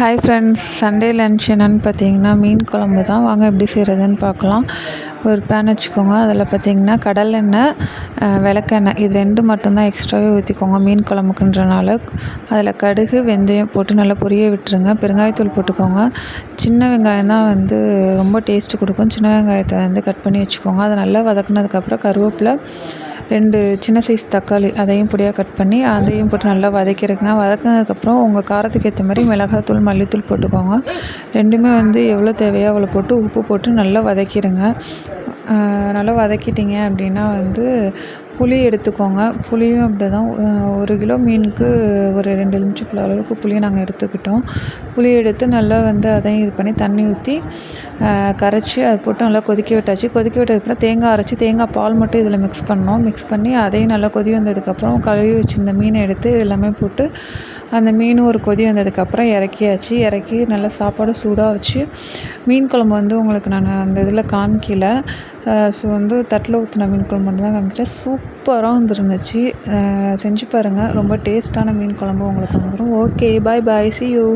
Hi friends Sunday lunch என்னென்னு பார்த்தீங்கன்னா மீன் குழம்பு தான். வாங்க எப்படி செய்கிறதுன்னு பார்க்கலாம். ஒரு பேன் வச்சுக்கோங்க. அதில் பார்த்தீங்கன்னா கடலெண்ணெய் விளக்கெண்ணெய் இது ரெண்டு மட்டும்தான் எக்ஸ்ட்ராவே ஊற்றிக்கோங்க மீன் குழம்புக்குன்றனால. அதில் கடுகு வெந்தயம் போட்டு நல்லா பொரிய விட்டுருங்க. பெருங்காயத்தூள் போட்டுக்கோங்க. சின்ன வெங்காயம் தான் வந்து ரொம்ப டேஸ்ட்டு கொடுக்கும். சின்ன வெங்காயத்தை வந்து கட் பண்ணி வச்சுக்கோங்க. அதை நல்லா வதக்குனதுக்கப்புறம் கருவேப்பிலை ரெண்டு சின்ன சைஸ் தக்காளி அதையும் பொடியாக கட் பண்ணி அதையும் போட்டு நல்லா வதக்கிருங்க வதக்கினதுக்கப்புறம் உங்கள் காரத்துக்கு ஏற்ற மாதிரி மிளகாத்தூள் மல்லித்தூள் போட்டுக்கோங்க. ரெண்டுமே வந்து எவ்வளோ தேவையோ அவ்வளோ போட்டு உப்பு போட்டு நல்லா வதக்கிடுங்க நல்லா வதக்கிட்டிங்க அப்படின்னா வந்து புளி எடுத்துக்கோங்க. புளியும் அப்படி தான் ஒரு கிலோ மீனுக்கு ஒரு ரெண்டு எலுமிச்சப்பழம் அளவுக்கு புளியை நாங்கள் எடுத்துக்கிட்டோம். புளி எடுத்து நல்லா வந்து அதையும் இது பண்ணி தண்ணி ஊற்றி கரைச்சி அதை போட்டு நல்லா கொதிக்க விட்டாச்சு. கொதிக்க விட்டதுக்கப்புறம் தேங்காய் அரைச்சி தேங்காய் பால் மட்டும் இதில் மிக்ஸ் பண்ணோம். மிக்ஸ் பண்ணி அதையும் நல்லா கொதி வந்ததுக்கப்புறம் கழுவி வச்சுருந்த மீனை எடுத்து எல்லாமே போட்டு அந்த மீன் ஒரு கொதி வந்ததுக்கப்புறம் இறக்கியாச்சு. இறக்கி நல்லா சாப்பாடு சூடாக வச்சு மீன் குழம்பு வந்து உங்களுக்கு நான் அந்த இதில் காமிக்கல. ஸோ வந்து தட்டில் ஊற்றின மீன் குழம்பு மட்டும் தான் காமிக்கிறேன். சூப்பராக வந்துருந்துச்சு. செஞ்சு பாருங்கள் ரொம்ப டேஸ்ட்டான மீன் குழம்பு உங்களுக்கு வந்துடும் okay bye bye see you